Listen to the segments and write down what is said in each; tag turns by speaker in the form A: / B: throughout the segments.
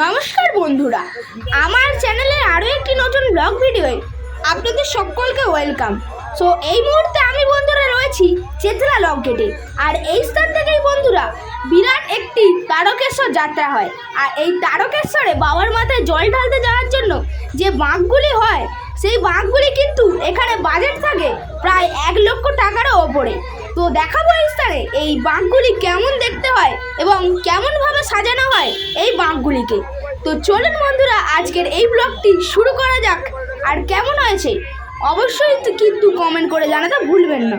A: নমস্কার বন্ধুরা, আমার চ্যানেলে আরও একটি নতুন ব্লগ ভিডিওয়ে আপনাদের সকলকে ওয়েলকাম। সো এই মুহূর্তে আমি বন্ধুরা রয়েছি চেতলা লক গেটে আর এই স্থান থেকেই বন্ধুরা, বিরাট একটি তারকেশ্বর যাত্রা হয়। আর এই তারকেশ্বরে বাবার মাথায় জল ঢালতে যাওয়ার জন্য যে বাঁকগুলি হয়, সেই বাঁকগুলি কিন্তু এখানে বাজেট থাকে প্রায় এক লক্ষ টাকারও ওপরে। তো দেখাবো এই স্থানে, এই বাঁকগুলি কেমন দেখতে হয় এবং কেমনভাবে সাজানো হয় এই বাঁকগুলিকে তো চলুন বন্ধুরা, আজকের এই ব্লগটি শুরু করা যাক। আর কেমন হয়েছে? অবশ্যই কিন্তু কমেন্ট করে জানাতে ভুলবেন না।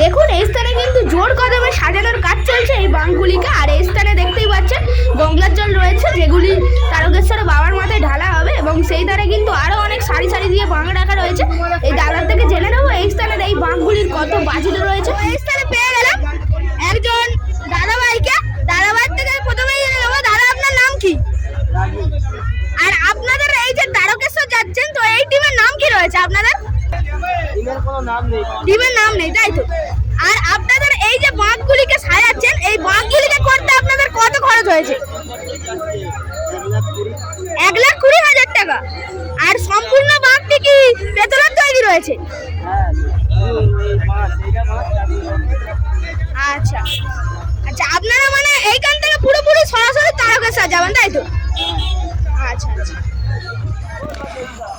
A: দেখুন, এই স্থানে কিন্তু জোর কদমে সাজানোর কাজ চলছে এই বাঁকগুলিকে আর এই স্থানে দেখতেই পাচ্ছেন, গঙ্গার জল রয়েছে, যেগুলি তারকেশ্বরে বাবার মাথায় ঢালা হবে এবং সেই ধারে কিন্তু আরও অনেক সারি সারি দিয়ে বাঁক রাখা রয়েছে। এই দাদার থেকে জেনে বাঁকগুলির কত বাজিত রয়েছে? স্থানে পেয়ে গেলাম একজন দাদাভাইকে। দাদাভাই থেকে প্রথমেই জেনে নেব দাদা আপনার নাম কি? আর আপনাদের এই যে তারকেশ্বর যাচ্ছেন তো এই টিমের নাম কি রয়েছে আপনাদের?
B: টিমের নাম নেই।
A: টিমের নাম নেই তাই তো? আর আপনাদের এই যে বাঁকগুলিকে সাজাচ্ছেন এই বাঁকগুলিকে করতে আপনাদের কত খরচ হয়েছে? এক লাখ কুড়ি হাজার টাকা। আর সম্পূর্ণ বাঁকটি কি পেতলের তৈরি রয়েছে? আচ্ছা। আচ্ছা আপনারা মানে এইখান থেকে পুরোপুরি সরাসরি তারকেশ্বর যাবেন তাই তো? আচ্ছা আচ্ছা।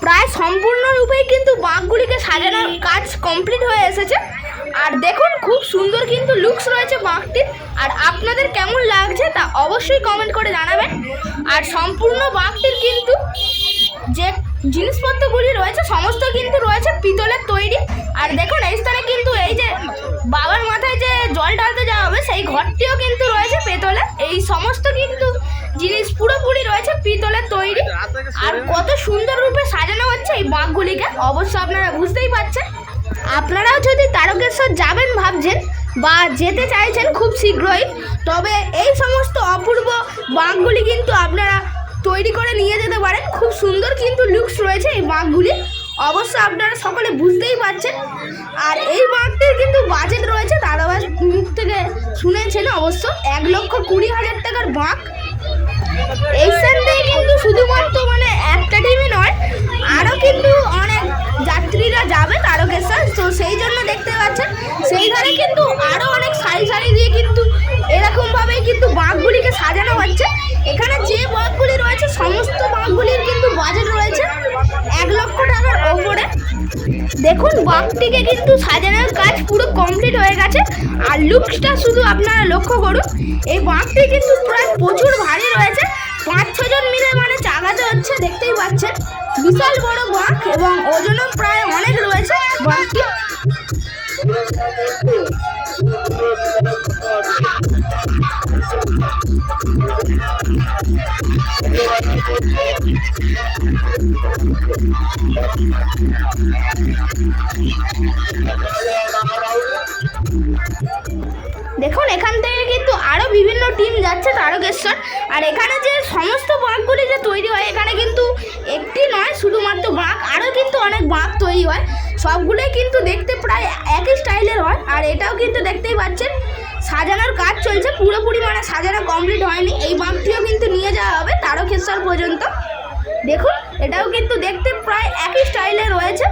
A: প্রায় সম্পূর্ণরূপেই কিন্তু বাঁকগুলিকে সাজানোর কাজ কমপ্লিট হয়ে এসেছে। আর দেখুন, খুব সুন্দর কিন্তু লুকস রয়েছে বাঁকটির আর আপনাদের কেমন লাগছে তা অবশ্যই কমেন্ট করে জানাবেন। আর সম্পূর্ণ বাঁকটির কিন্তু যে জিনিসপত্রগুলি রয়েছে, সমস্ত কিন্তু পিতলের তৈরি। আর দেখুন, এই স্থানে কিন্তু এই যে বাবার মাথায় যে জল ঢালতে যাওয়া হবে, সেই ঘরটিও কিন্তু রয়েছে পেতলের এই সমস্ত কিন্তু জিনিস পুরোপুরি রয়েছে পিতলের তৈরি। আর কত সুন্দর রূপে সাজানো হচ্ছে এই বাঁকগুলিকে। অবশ্য আপনারা বুঝতেই পারছেন। আপনারাও যদি তারকেশ্বর যাবেন ভাবছেন বা যেতে চাইছেন খুব শীঘ্রই, তবে এই সমস্ত অপূর্ব বাঁকগুলি কিন্তু আপনারা তৈরি করে নিয়ে যেতে পারেন। খুব সুন্দর কিন্তু লুকস রয়েছে এই বাঁকগুলি। অবশ্য আপনারা সকলে বুঝতেই পারছেন। আর এই মাঠটির কিন্তু বাজেট রয়েছে মুখ থেকে শুনেছেন অবশ্য, এক লক্ষ কুড়ি হাজার টাকার বাঁক এই স্থানটাই কিন্তু শুধুমাত্র মানে একটা টিমই নয়, আরও কিন্তু অনেক যাত্রীরা যাবে তারকেশ্বর। তো সেই জন্য দেখতে পাচ্ছেন সেই ধারে কিন্তু আরও অনেক সারি সারি দিয়ে কিন্তু এরকমভাবেই কিন্তু বাঁকগুলিকে সাজানো হচ্ছে এখানে যে বাঁকগুলি রয়েছে সমস্ত বাঁকগুলির কিন্তু বাজেট রয়েছে এক লক্ষ ওপরে দেখুন বাঁকটিকে কিন্তু সাজানোর কাজ পুরো কমপ্লিট হয়ে গেছে। আর লুকসটা শুধু আপনারা লক্ষ্য করুন, এই বাঁকটি কিন্তু প্রায় প্রচুর ভারী রয়েছে। পাঁচ ছজন মিলে মানে চাগাতে হচ্ছে, দেখতেই পাচ্ছেন। বিশাল বড় বাঁক এবং ওজনও প্রায় অনেক রয়েছে। দেখুন, এখান থেকে কিন্তু আরও বিভিন্ন টিম যাচ্ছে, তারকেশ্বর। আর এখানে যে সমস্ত বাঁকগুলি যে তৈরি হয়, এখানে কিন্তু একটি নয়, শুধুমাত্র বাঁক আরও কিন্তু অনেক বাঁক তৈরি হয়। সবগুলোই কিন্তু দেখতে প্রায় একই স্টাইলের হয়। আর এটাও কিন্তু দেখতেই পাচ্ছেন সাজানোর কাজ চলছে, পুরোপুরি মানে সাজানো কমপ্লিট হয়নি। এই বাঁকটিও কিন্তু নিয়ে যাওয়া হবে তারকেশ্বর পর্যন্ত। দেখুন, এটাও কিন্তু দেখতে প্রায় একই স্টাইলে রয়েছে,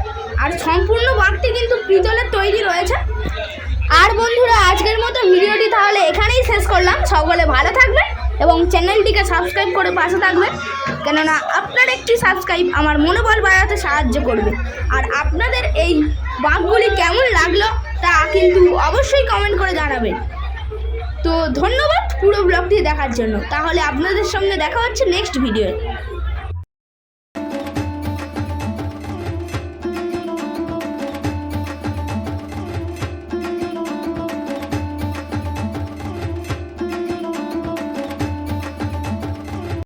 A: আর সম্পূর্ণ বাঁকটি কিন্তু পিতলের তৈরি রয়েছে। আর বন্ধুরা, আজকের মতো ভিডিওটি তাহলে এখানেই শেষ করলাম। সকলে ভালো থাকবেন এবং চ্যানেলটিকে সাবস্ক্রাইব করে পাশে থাকবেন, কেননা আপনার একটি সাবস্ক্রাইব আমার মনোবল বাড়াতে সাহায্য করবে। আর আপনাদের এই বাঘগুলি কেমন লাগল তা কিন্তু অবশ্যই কমেন্ট করে জানাবেন। তো ধন্যবাদ পুরো ব্লগটি দেখার জন্য। তাহলে আপনাদের সঙ্গে দেখা হচ্ছে নেক্সট ভিডিও